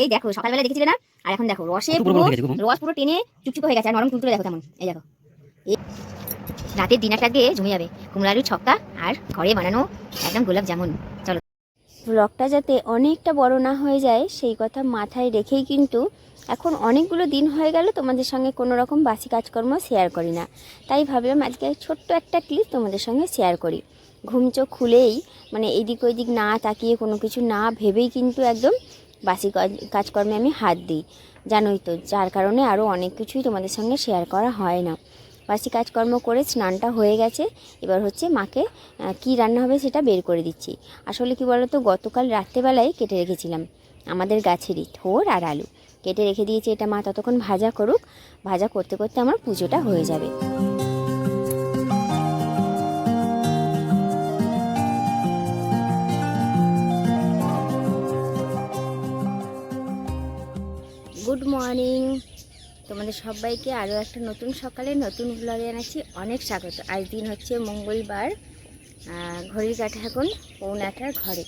এই দেখো সকালবেলা দেখেছিলে না? আর এখন দেখো রসে পুরো। রস পুরো টেনে চুপচুপ হয়ে গেছে আর নরম তুলতুলে দেখো কেমন। এই দেখো। এই রাতের ডিনারটা দিয়ে জমে যাবে। কুমড়ো ছক্কা আর ঘরে বানানো একদম গোলাপ জামুন। চলো। ব্লগটা যাতে অনেকটা বড় না হয়ে যায় সেই কথা মাথায় রেখেই কিন্তু এখন অনেকগুলো দিন হয়ে গেল তোমাদের সঙ্গে কোনো রকম বাসি কাজকর্ম শেয়ার করি না। তাই ভাবলাম আজকে ছোট্ট একটা ক্লিপ তোমাদের সঙ্গে শেয়ার করি। ঘুম চোখ খুলেই মানে এদিক ওইদিক না তাকিয়ে কোনো কিছু না ভেবেই কিন্তু একদম বাসি কাজকর্মে আমি হাত দিই। জানোই তো, যার কারণে আরও অনেক কিছুই তোমাদের সঙ্গে শেয়ার করা হয় না। বাসি কাজকর্ম করে স্নানটা হয়ে গেছে, এবার হচ্ছে মাকে কী রান্না হবে সেটা বের করে দিচ্ছি। আসলে কি বলতো, গতকাল রাত্রেবেলায় কেটে রেখেছিলাম, আমাদের গাছেরই থোর আর আলু। কেটে রেখে দিয়েছি এটা মা ততক্ষণ ভাজা করুক, ভাজা করতে করতে আমার পুজোটা হয়ে যাবে। মর্নিং। তোমাদের সবাইকে আরও একটা নতুন সকালে নতুন ব্লগে এনেছি অনেক স্বাগত। আজ দিন হচ্ছে মঙ্গলবার ঘড়ির কাঠে এখন পৌনাটার ঘরে।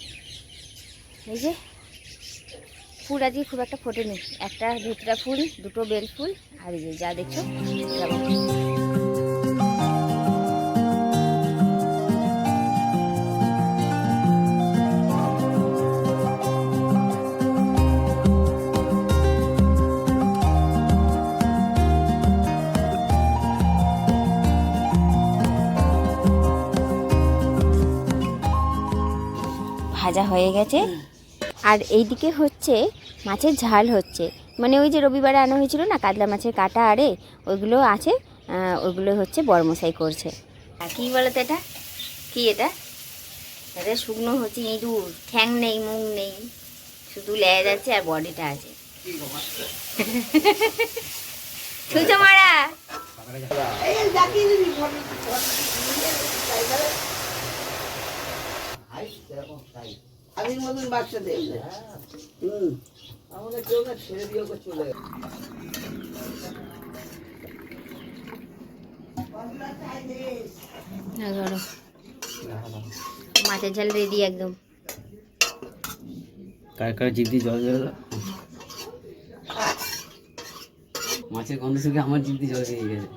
এই যে, ফুল আজকে খুব একটা ফোটেনি। একটা ধুতরা ফুল, দুটো বেল ফুল, আর এই যে যা দেখছ হয়ে গেছে। আর এইদিকে হচ্ছে মাছের ঝাল হচ্ছে। মানে ওই যে রবিবারে আনা হয়েছিল না, কাতলা মাছের কাটা আরে, ওইগুলো আছে ওইগুলো হচ্ছে বরমশাই করছে। আর কি বলো তো এটা? কি এটা? এটা শুকনো হচ্ছে ইঁদুর। ঠ্যাং নেই, মুখ নেই। শুধু লেজ আছে আর বডিটা আছে। ছুঁচো মারা? আগের মতন বাচ্চা দেখলে হুম। আমাদের কেউ না ছেড়ে দিয়ে ওকে চলে গেছে। না ধরো মাছের ঝাল রেডি একদম। কার কার জিভ দিয়ে জল? বেরোলো মাছের গন্ধ শুকে আমার জিভ দিয়ে জল বেরিয়ে গেছে।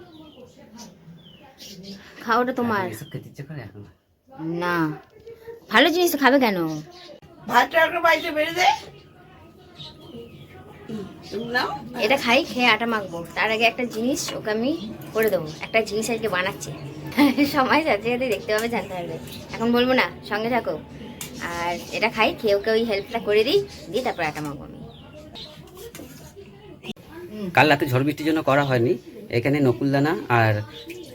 খাওয়াটা তোমার। এসব খেতে ইচ্ছে করে এখন? না। ভালো জিনিস তো খাবে কেন? ভাতটা একটা বাড়িতে বেড়ে দে। হুম, তুমি নাও। এটা খাই খেয়ে আটা মাখবো। তার আগে একটা জিনিস ওকে আমি করে দেবো। একটা জিনিস আজকে বানাচ্ছে। সময় সাথে সাথে দেখতে পাবে জানতে পারবে। এখন বলব না সঙ্গে থাকো। আর এটা খাই খেয়ে ওকে ওই হেল্পটা করে দিই দিয়ে তারপর আটা মাখবো আমি। কাল রাতে ঝড় বৃষ্টির জন্য করা হয়নি। এখানে নকুলদানা আর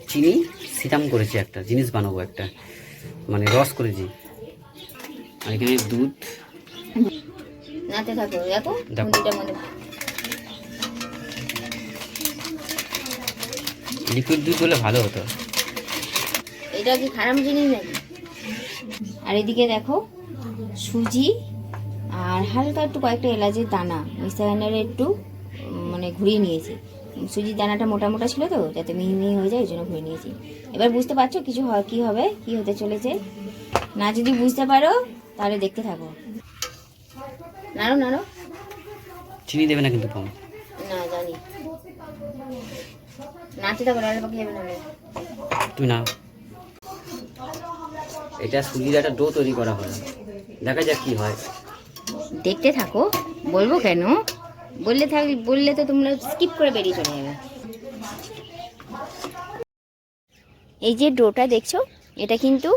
চিনি সিটাম করেছি একটা জিনিস বানাবো একটা। মানে রস করেছি। আর এখানে দুধ। নাতে থাকো দেখো। খুন্তিটার মধ্যে লিকুইড দুধ হলে ভালো হতো। এটা কি খারাপ জিনিস নাকি? আর এদিকে দেখো সুজি আর হালকা একটু কয়েকটা এলাচের দানা। মিক্সার একটু মানে ঘুরিয়ে নিয়েছি। সুজির দানাটা মোটা মোটা ছিল তো যাতে মিহি মিহি হয়ে যায় ওই জন্য ঘুরিয়ে নিয়েছি। এবার বুঝতে পারছ কিছু হয় কি হবে কি হতে চলেছে? না যদি বুঝতে পারো তাহলে দেখতে থাকো। নাড়ো নাড়ো। চিনি দেবে না কিন্তু কম। না জানি। নাচতে থাকো নাড়লে পাখি যাবে নাহলে তুমি না এটা সুজির একটা ডো তৈরি করা হয়। দেখা যাক কি হয়। দেখতে থাকো। বলব কেন? বললে থাক বললে তো তোমরা স্কিপ করে বেরিয়ে চলে যাবে। এই যে ডোটা দেখছ? এটা কিন্তু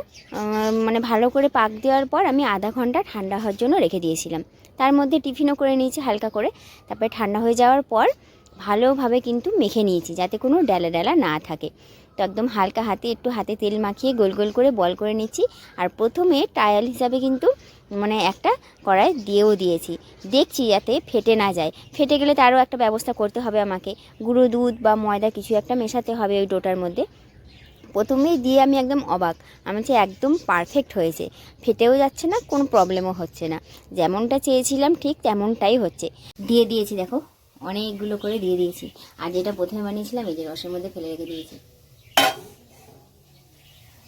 মানে ভালো করে পাক দেওয়ার পর আমি আধা ঘণ্টা ঠান্ডা হওয়ার জন্য রেখে দিয়েছিলাম। তার মধ্যে টিফিনও করে নিয়েছি হালকা করে। তারপরে ঠান্ডা হয়ে যাওয়ার পর ভালোভাবে কিন্তু মেখে নিয়েছি যাতে কোনো ডেলা ডেলা না থাকে। তো একদম হালকা হাতে, একটু হাতে তেল মাখিয়ে গোল গোল করে বল করে নিচ্ছি। আর প্রথমে ট্রায়াল হিসাবে কিন্তু মানে একটা কড়াই দিয়েও দিয়েছি। দেখছি যাতে ফেটে না যায়। ফেটে গেলে তারও একটা ব্যবস্থা করতে হবে আমাকে। গুঁড়ো দুধ বা ময়দা কিছু একটা মেশাতে হবে ওই ডোটার মধ্যে। প্রথমেই দিয়ে আমি একদম অবাক। আমি যে একদম পারফেক্ট হয়েছে। ফেটেও যাচ্ছে না, কোনো প্রবলেমও হচ্ছে না। যেমনটা চেয়েছিলাম ঠিক তেমনটাই হচ্ছে। দিয়ে দিয়েছি দেখো, অনেকগুলো করে দিয়ে দিয়েছি। আর যেটা প্রথমে বানিয়েছিলাম, এই যে রসের মধ্যে ফেলে রেখে দিয়েছি।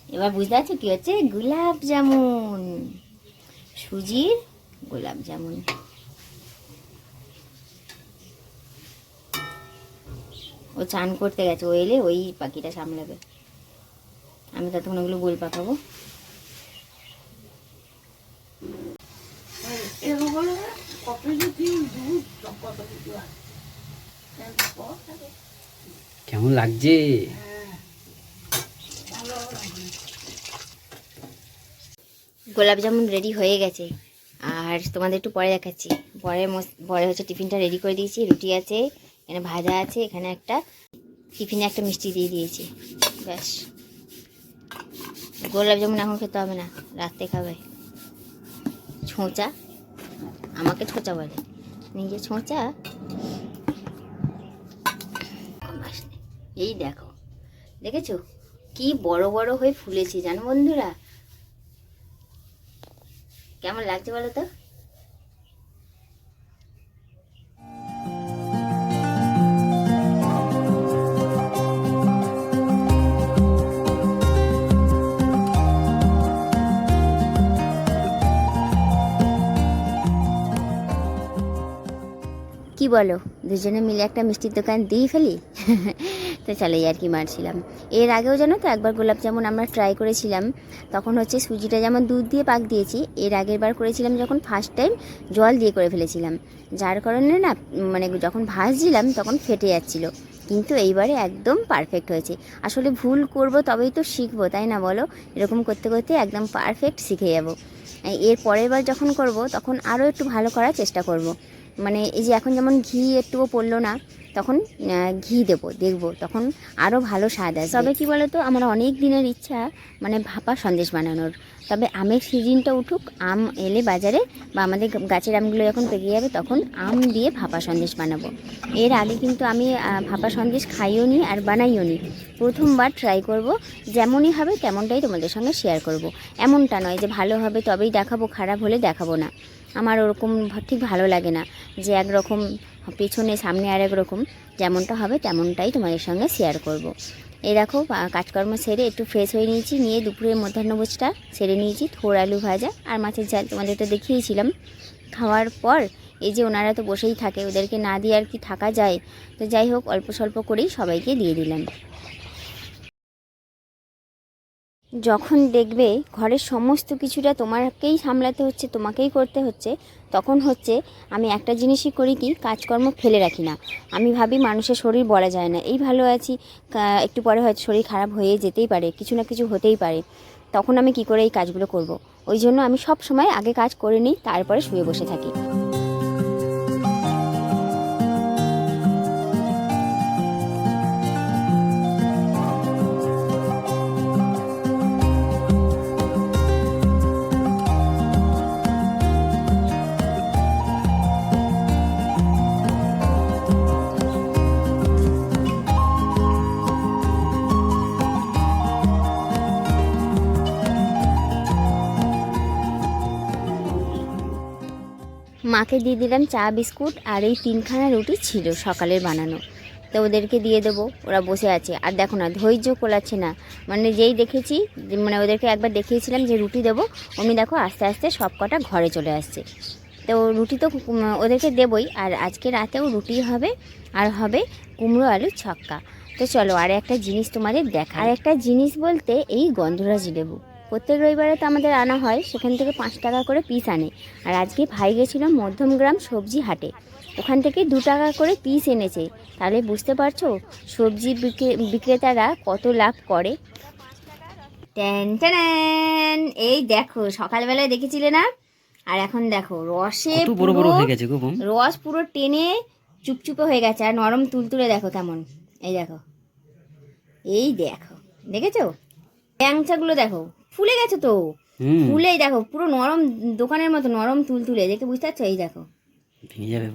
এবার বুঝতে পারছ কী হচ্ছে? গোলাপ জামুন। সুজির গোলাপ জামুন। ও চান করতে গেছে, ও এলে ওই পাখিটা সামলাবে। আমি ততক্ষণ ওগুলো গোল পাকাবো। কেমন লাগছে? গোলাপ জামুন রেডি হয়ে গেছে। আর তোমাদের একটু পরে দেখাচ্ছি। পরে পরে হচ্ছে টিফিনটা রেডি করে দিয়েছি। রুটি আছে এখানে ভাজা আছে এখানে একটা টিফিনে একটা মিষ্টি দিয়ে দিয়েছি। ব্যাস। গোলাপ জামুন এখন খেতে হবে না রাতে খাবে। ছোঁচা? আমাকে ছোঁচা বলে। নিজে ছোঁচা? এই দেখো, দেখেছ? কি বড় বড় হয়ে ফুলেছে, জানো বন্ধুরা? কেমন লাগছে বলো তো? বলো? দুজনে মিলে একটা মিষ্টির দোকান দিয়ে ফেলি? তো চলে আর কি মারছিলাম। এর আগেও জানো তো, একবার গোলাপ জামুন আমরা ট্রাই করেছিলাম। তখন হচ্ছে সুজিটা যেমন দুধ দিয়ে পাক দিয়েছি, এর আগের বার করেছিলাম যখন ফার্স্ট টাইম জল দিয়ে করে ফেলেছিলাম। যার কারণে না মানে যখন ভাজছিলাম তখন ফেটে যাচ্ছিল। কিন্তু এইবারে একদম পারফেক্ট হয়েছে। আসলে ভুল করব তবেই তো শিখব, তাই না বলো? এরকম করতে করতে একদম পারফেক্ট শিখে যাব। এর পরের বার যখন করব, তখন আরও একটু ভালো করার চেষ্টা করব। মানে এই যে এখন যেমন ঘি একটুও পড়ল না, তখন ঘি দেবো, দেখব, তখন আরও ভালো স্বাদ আসবে। তবে কি বলতো, আমার অনেক দিনের ইচ্ছা মানে ভাপা সন্দেশ বানানোর। তবে আমের সিজনটা উঠুক, আম এলে বাজারে বা আমাদের গাছের আমগুলো যখন পেকে যাবে, তখন আম দিয়ে ভাপা সন্দেশ বানাবো। এর আগে কিন্তু আমি ভাপা সন্দেশ খাইও নি আর বানাইও নি। প্রথমবার ট্রাই করব, যেমনই হবে তেমনটাই তোমাদের সঙ্গে শেয়ার করব। এমনটা নয় যে ভালো হবে তবেই দেখাবো, খারাপ হলে দেখাবো না। আমার ওরকম ঠিক ভালো লাগে না যে একরকম পেছনে সামনে আর একরকম যেমনটা হবে তেমনটাই তোমাদের সঙ্গে শেয়ার করব। এই দেখো কাজকর্ম সেরে একটু ফ্রেশ হয়ে নিয়েছি, নিয়ে দুপুরের মধ্যাহ্নভোজটা সেরে নিয়েছি, থোর আলু ভাজা আর মাছের ঝাল তোমাদের তো দেখিয়েছিলাম। খাওয়ার পর এই যে ওনারা তো বসেই থাকে, ওদেরকে না দিয়ে আর কি থাকা যায়। তো যাই হোক, অল্প স্বল্প করেই সবাইকে দিয়ে দিলাম। যখন দেখবে ঘরের সমস্ত কিছুটা তোমাকেই সামলাতে হচ্ছে, তোমাকেই করতে হচ্ছে, তখন হচ্ছে আমি একটা জিনিসই করি কি, কাজকর্ম ফেলে রাখি না। আমি ভাবি মানুষের শরীর বলা যায় না। এই ভালো আছি একটু পরে হয়তো শরীর খারাপ হয়ে যেতেই পারে, কিছু না কিছু হতেই পারে। তখন আমি কি করে এই কাজগুলো করব। ওই জন্য আমি সব সময় আগে কাজ করে নিই, তারপরে শুয়ে বসে থাকি। মাকে দিয়ে দিলাম চা, বিস্কুট আর এই তিনখানা রুটি ছিল সকালের বানানো। তো ওদেরকে দিয়ে দেবো, ওরা বসে আছে। আর দেখো না, ধৈর্য কোলাচ্ছে না। মানে যেই দেখেছি মানে ওদেরকে একবার দেখিয়েছিলাম যে রুটি দেবো, অমনি দেখো আস্তে আস্তে সব কটা ঘরে চলে আসছে। তো রুটি তো ওদেরকে দেবই। আর আজকে রাতেও রুটি হবে, আর হবে কুমড়ো আলুর ছক্কা। তো চলো আর একটা জিনিস তোমাদের দেখা আর একটা জিনিস বলতে এই গন্ধরাজ লেবু। প্রত্যেক রবিবারে তো আমাদের আনা হয় সেখান থেকে পাঁচ টাকা করে পিস আনে। আর আজকে ভাই গেছিল মধ্যমগ্রাম সবজি হাটে। ওখান থেকে দু টাকা করে পিস এনেছে। তাহলে বুঝতে পারছ সবজি বিক্রে- বিক্রেতারা কত লাভ করে? ট্যান ট্যান এই দেখো সকালবেলায় দেখেছিলে না? আর এখন দেখো রসে পুরো- রস পুরো টেনে চুপচুপে হয়ে গেছে আর নরম তুলতুলে দেখো কেমন। এই দেখো এই দেখো দেখেছ? ল্যাংচাগুলো দেখো ফুলে গেছে তো। ফুলেই দেখো পুরো নরম দোকানের মতো নরম তুলতুলে দেখে বুঝতে পারছ? এই দেখো। ভেঙে যাবে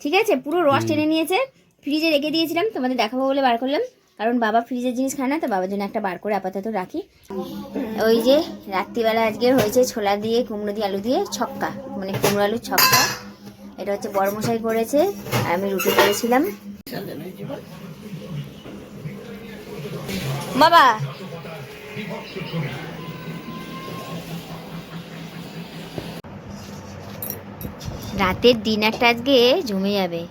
ঠিক আছে? পুরো রস টেনে নিয়েছে। ফ্রিজে রেখে দিয়েছিলাম তোমাদের দেখাবো বলে বার করলাম। কারণ বাবা ফ্রিজের জিনিস খায় না তো বাবার জন্য একটা বার করে আপাতত রাখি। ওই যে রাত্রিবেলা আজকে হয়েছে ছোলা দিয়ে কুমড়ো দিয়ে আলু দিয়ে ছক্কা। মানে কুমড়ো আলুর ছক্কা। এটা হচ্ছে বড় মশাই করেছে আর আমি রুটি করেছিলাম। বাবা! রাতের ডিনারটা আজকে জমে যাবে।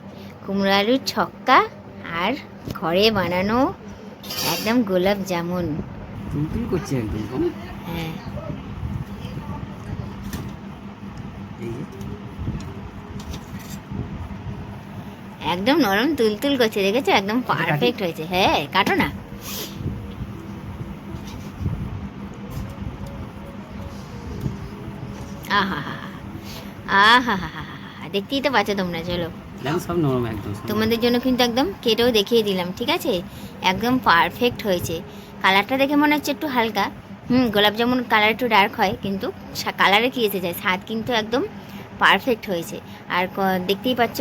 কুমড়ো আলুর ছক্কা আর ঘরে বানানো একদম গোলাপ জামুন। করছে একদম? হ্যাঁ। একদম নরম তুলতুল করছে দেখেছ? একদম পারফেক্ট হয়েছে। হ্যাঁ কাটো না। আহা হা আহা হা দেখতেই তো পাচ্ছ তোমরা চলো। সব নরম একদম তোমাদের জন্য কিন্তু একদম কেটেও দেখিয়ে দিলাম ঠিক আছে? একদম পারফেক্ট হয়েছে। কালারটা দেখে মনে হচ্ছে একটু হালকা। হুম গোলাপ জামুন কালার একটু ডার্ক হয় কিন্তু কালারে কি এসে যায়? স্বাদ কিন্তু একদম পারফেক্ট হয়েছে। আর দেখতেই পাচ্ছ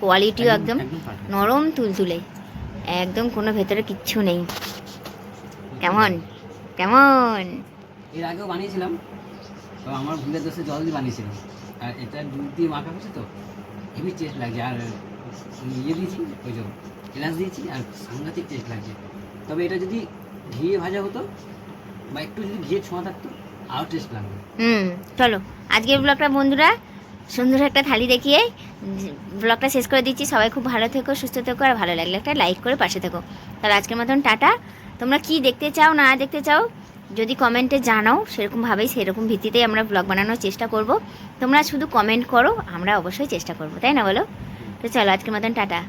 কোয়ালিটিও একদম। নরম তুলতুলে। একদম কোনো ভেতরে কিচ্ছু নেই। কেমন? কেমন? এর আগেও বানিয়েছিলাম তো আমার ভুলের দোষে জল দিয়ে বানিয়েছিলাম আর এটা দুধ দিয়ে মাখা হচ্ছে তো, হেভি টেস্ট লাগছে। আর ইয়ে দিয়েছি, ওই যে এলাচ দিয়েছি, আর সাংঘাতিক টেস্ট লাগছে। তবে এটা যদি ঘিয়ে ভাজা হতো, বা একটু যদি ঘিয়ে ছোঁয়া থাকতো, আরও টেস্ট লাগবে হুম, চলো। আজকের ব্লগটা বন্ধুরা, সুন্দর একটা থালি দেখিয়ে ব্লগটা শেষ করে দিচ্ছি। সবাই খুব ভালো থেকো, সুস্থ থেকো, আর ভালো লাগলে একটা লাইক করে পাশে থেকো। তাহলে আজকের মতন টাটা। তোমরা কি দেখতে চাও, না দেখতে চাও? যদি কমেন্টে জানাও সেরকমভাবেই সেরকম ভিত্তিতেই আমরা ব্লগ বানানোর চেষ্টা করব। তোমরা শুধু কমেন্ট করো, আমরা অবশ্যই চেষ্টা করব, তাই না বলো? তো চলো, আজকের মতন, টাটা।